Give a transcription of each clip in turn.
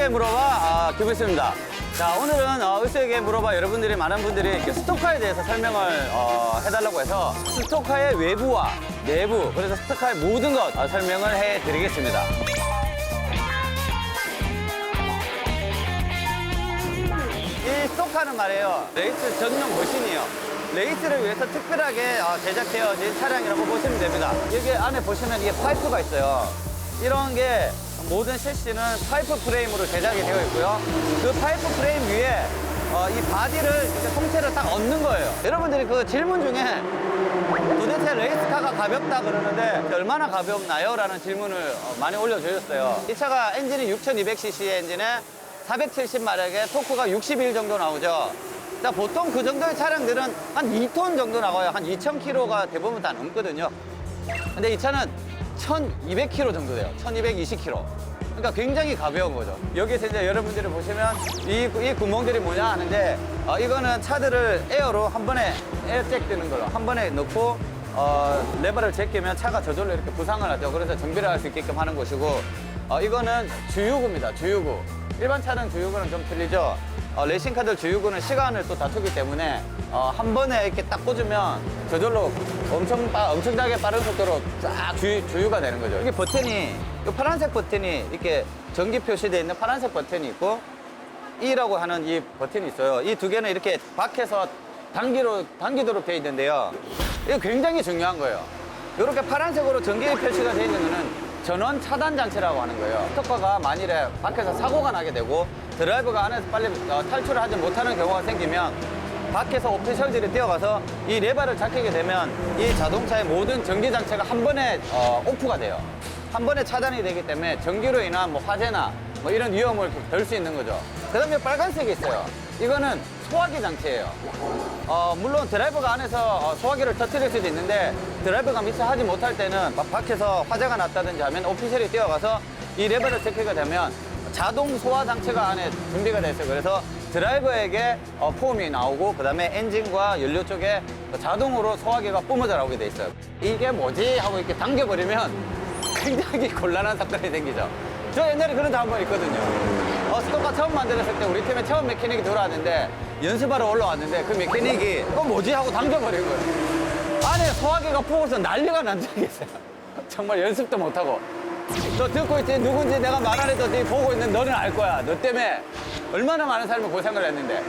을수에게 물어봐 아, 김을수입니다. 자 오늘은 어, 을수에게 물어봐 여러분들이 많은 분들이 스토커에 대해서 설명을 어, 해달라고 해서 스토커의 외부와 내부 그래서 스토커의 모든 것 어, 설명을 해드리겠습니다. 이 스토커는 말이에요 레이스 전용 머신이에요. 레이스를 위해서 특별하게 어, 제작되어진 차량이라고 보시면 됩니다. 여기 안에 보시면 이게 파이프가 있어요. 이런 게 모든 셰시는 파이프 프레임으로 제작이 되어 있고요. 그 파이프 프레임 위에 어, 이 바디를 이제 통째로 딱 얹는 거예요. 여러분들이 그 질문 중에 도대체 레이스카가 가볍다 그러는데 얼마나 가볍나요? 라는 질문을 어, 많이 올려주셨어요. 이 차가 엔진이 6200cc 엔진에 470마력에 토크가 61 정도 나오죠. 자, 보통 그 정도의 차량들은 한 2톤 정도 나가요. 한 2000km가 대부분 다 넘거든요. 근데 이 차는 1200km 정도 돼요. 1220km. 그러니까 굉장히 가벼운 거죠. 여기서 이제 여러분들이 보시면 이, 이 구멍들이 뭐냐 하는데 어, 이거는 차들을 에어로 한 번에 에어잭 뜨는 걸로 한 번에 넣고 어, 레버를 제끼면 차가 저절로 이렇게 부상을 하죠. 그래서 정비를 할 수 있게끔 하는 곳이고 어, 이거는 주유구입니다. 주유구. 일반 차는 주유구는 좀 틀리죠. 어, 레이싱카들 주유구는 시간을 또 다투기 때문에 어, 한 번에 이렇게 딱 꽂으면 저절로 엄청 빠, 엄청나게 빠른 속도로 쫙 주유, 주유가 되는 거죠. 이게 버튼이 이 파란색 버튼이 이렇게 전기 표시되어 있는 파란색 버튼이 있고 E라고 하는 이 버튼이 있어요. 이 두 개는 이렇게 밖에서 당기로 당기도록 되어 있는데요. 이거 굉장히 중요한 거예요. 이렇게 파란색으로 전기 표시가 되어 있는 거는 전원 차단 장치라고 하는 거예요. 스토커가 만일에 밖에서 사고가 나게 되고 드라이버가 안에서 빨리 어, 탈출을 하지 못하는 경우가 생기면 밖에서 오피셜들이 뛰어가서 이 레버를 잡히게 되면 이 자동차의 모든 전기 장치가 한 번에 어, 오프가 돼요. 한 번에 차단이 되기 때문에 전기로 인한 뭐 화재나 뭐 이런 위험을 덜 수 있는 거죠. 그 다음에 빨간색이 있어요. 이거는 소화기 장치예요. 어, 물론 드라이버가 안에서 어, 소화기를 터뜨릴 수도 있는데 드라이버가 미처 하지 못할 때는 막 밖에서 화재가 났다든지 하면 오피셜이 뛰어가서 이 레버를 체크가 되면 자동 소화 장치가 안에 준비가 돼 있어요. 그래서 드라이버에게 어, 폼이 나오고 그다음에 엔진과 연료 쪽에 자동으로 소화기가 뿜어져 나오게 돼 있어요. 이게 뭐지 하고 이렇게 당겨버리면 굉장히 곤란한 사건이 생기죠. 저 옛날에 그런 적한번 있거든요. 어, 스토커 처음 만들었을 때 우리 팀에 처음 메케닉이 들어왔는데 연습하러 올라왔는데 그 메케닉이 그거 뭐지 하고 당겨버린 거예요. 안에 소화기가 부어서 난리가 난 적이 있어요. 정말 연습도 못하고. 너 듣고 있지? 누군지 내가 말 안 해도 네 보고 있는 너는 알 거야. 너 때문에 얼마나 많은 사람이 고생을 했는데.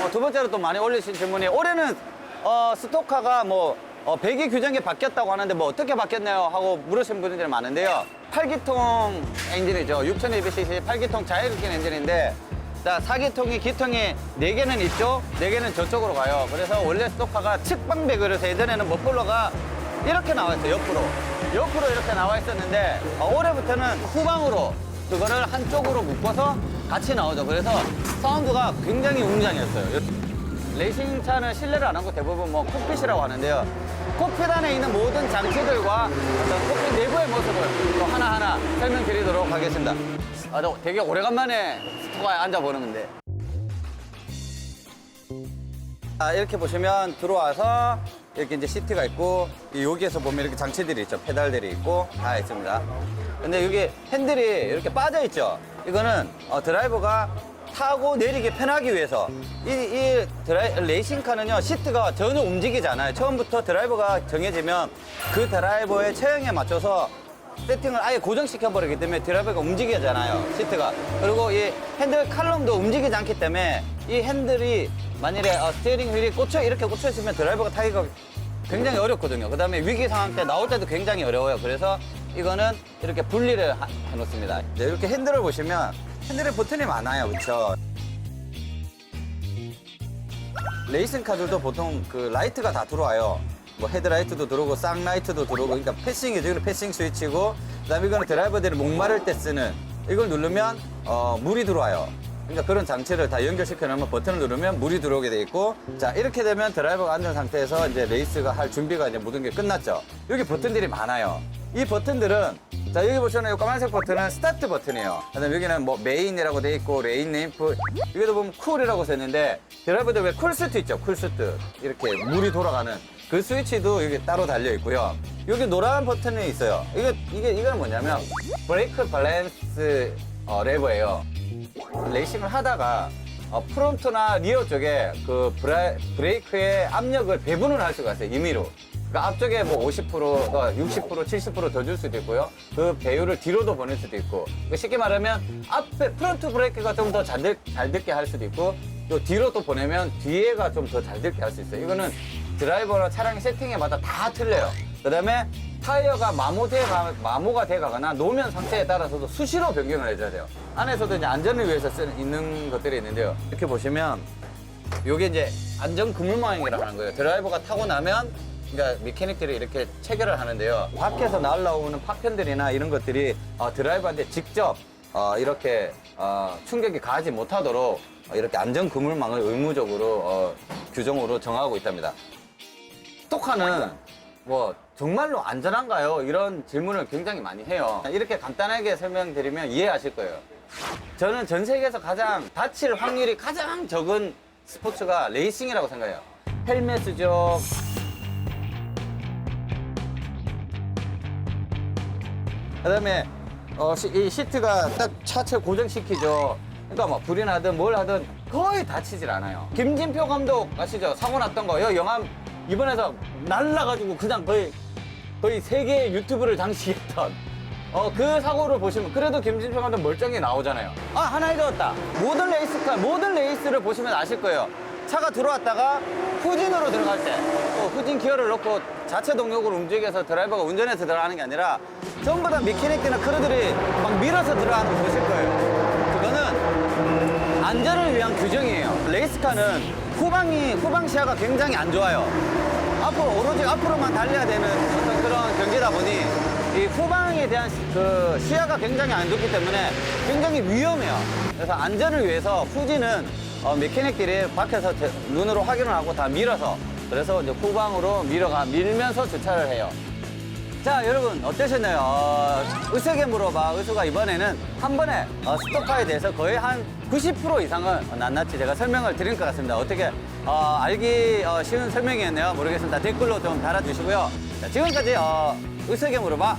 어, 두 번째로 또 많이 올리신 질문이 올해는 어, 스토커가 뭐 어, 배기 규정이 바뀌었다고 하는데 뭐 어떻게 바뀌었나요? 하고 물으신 분들이 많은데요. 8기통 엔진이죠. 6200cc 8기통 자율기능 엔진인데 자, 4기통이 기통이 4개는 있죠? 4개는 저쪽으로 가요. 그래서 원래 스토커가 측방 배그라서 예전에는 머플러가 이렇게 나와 있어요. 옆으로. 옆으로 이렇게 나와 있었는데 어, 올해부터는 후방으로 그거를 한쪽으로 묶어서 같이 나오죠. 그래서 사운드가 굉장히 웅장했어요. 레이싱 차는 실내를 안 하고 대부분 뭐 콕핏이라고 하는데요. 콕핏 안에 있는 모든 장치들과 어떤 콕핏 내부의 모습을 또 하나하나 설명드리도록 하겠습니다. 아, 저 되게 오래간만에 스토커에 앉아보는 건데. 아, 이렇게 보시면 들어와서 이렇게 이제 시트가 있고 이 여기에서 보면 이렇게 장치들이 있죠. 페달들이 있고 다 있습니다. 근데 여기 핸들이 이렇게 빠져 있죠. 이거는 어, 드라이버가 타고 내리기 편하기 위해서. 이, 이 드라이, 레이싱카는요 시트가 전혀 움직이지 않아요. 처음부터 드라이버가 정해지면 그 드라이버의 체형에 맞춰서 세팅을 아예 고정시켜 버리기 때문에 드라이버가 움직이잖아요 시트가. 그리고 이 핸들 칼럼도 움직이지 않기 때문에 이 핸들이 만일에 어, 스티어링 휠이 꽂혀 이렇게 꽂혀 있으면 드라이버가 타기가 굉장히 어렵거든요. 그 다음에 위기 상황 때 나올 때도 굉장히 어려워요. 그래서 이거는 이렇게 분리를 하- 해놓습니다. 네, 이렇게 핸들을 보시면 핸들에 버튼이 많아요 그렇죠 레이싱 카들도 보통 그 라이트가 다 들어와요. 뭐 헤드라이트도 들어오고 쌍라이트도 들어오고 그러니까 패싱이죠. 이거는 패싱 스위치고 그다음에 이거는 드라이버들이 목마를 때 쓰는 이걸 누르면 어, 물이 들어와요. 그러니까 그런 장치를 다 연결시켜 놓으면 버튼을 누르면 물이 들어오게 돼 있고 자 이렇게 되면 드라이버가 앉은 상태에서 이제 레이스가 할 준비가 이제 모든 게 끝났죠. 여기 버튼들이 많아요. 이 버튼들은 자 여기 보시면 이 까만색 버튼은 스타트 버튼이에요. 그다음에 여기는 뭐 메인이라고 돼 있고 레인 네임프 여기도 보면 쿨이라고 써 있는데 드라이버들 왜 쿨스트 있죠? 쿨스트 이렇게 물이 돌아가는 그 스위치도 여기 따로 달려 있고요. 여기 노란 버튼이 있어요. 이게 이게 이거는 뭐냐면 브레이크 밸런스 어, 레버예요. 레이싱을 하다가 어, 프론트나 리어 쪽에 그 브라, 브레이크의 압력을 배분을 할 수가 있어요, 임의로. 그러니까 앞쪽에 뭐 50%, 어, 60%, 70%더 줄 수도 있고요. 그 배율을 뒤로도 보낼 수도 있고. 그러니까 쉽게 말하면 앞에 프론트 브레이크가 좀더잘잘 듣게 할 수도 있고 또 뒤로 또 보내면 뒤에가 좀 더 잘 듣게 할 수 있어요. 이거는 드라이버나 차량 세팅에마다 다 틀려요. 그 다음에 타이어가 마모돼 가, 마모가 돼 가거나 노면 상태에 따라서도 수시로 변경을 해줘야 돼요. 안에서도 이제 안전을 위해서 쓰는 있는 것들이 있는데요. 이렇게 보시면 요게 이제 안전 그물망이라고 하는 거예요. 드라이버가 타고 나면 그러니까 메케닉들이 이렇게 체결을 하는데요. 밖에서 날라오는 파편들이나 이런 것들이 어, 드라이버한테 직접 어, 이렇게 어, 충격이 가지 못하도록 어, 이렇게 안전 그물망을 의무적으로 어, 규정으로 정하고 있답니다. 스토카는 뭐 정말로 안전한가요? 이런 질문을 굉장히 많이 해요. 이렇게 간단하게 설명드리면 이해하실 거예요. 저는 전 세계에서 가장 다칠 확률이 가장 적은 스포츠가 레이싱이라고 생각해요. 헬멧 쓰죠. 그다음에 어, 시, 이 시트가 딱 차체 고정시키죠. 그러니까 뭐 불이 나든 뭘 하든 거의 다치질 않아요. 김진표 감독 아시죠? 사고 났던 거. 여 영암 이번에서 날라가지고 그냥 거의 거의 세계 유튜브를 장식했던 어, 그 사고를 보시면 그래도 김진표 감독 멀쩡히 나오잖아요. 아 하나 잊었다. 모든 레이스카 모든 레이스를 보시면 아실 거예요. 차가 들어왔다가 후진으로 들어갈 때 또 후진 기어를 넣고 자체 동력으로 움직여서 드라이버가 운전해서 들어가는 게 아니라 전부 다 미케닉이나 크루들이 막 밀어서 들어가는 거 보실 거예요. 그거는 안전을 위한 규정이에요. 레이스카는 후방이 후방 시야가 굉장히 안 좋아요. 앞으로 오로지 앞으로만 달려야 되는 어떤 그런 경기다 보니 이 후방에 대한 시- 그 시야가 굉장히 안 좋기 때문에 굉장히 위험해요. 그래서 안전을 위해서 후진은 어, 메케닉들이 밖에서 제- 눈으로 확인을 하고 다 밀어서 그래서 이제 후방으로 밀어가 밀면서 주차를 해요. 자 여러분 어떠셨나요? 어, 의석에 물어봐. 의수가 이번에는 한 번에 어, 스토카에 대해서 거의 한 90% 이상은 낱낱이 제가 설명을 드린 것 같습니다. 어떻게 어, 알기 어, 쉬운 설명이었네요? 모르겠습니다. 댓글로 좀 달아주시고요. 자, 지금까지 어, 의석에 물어봐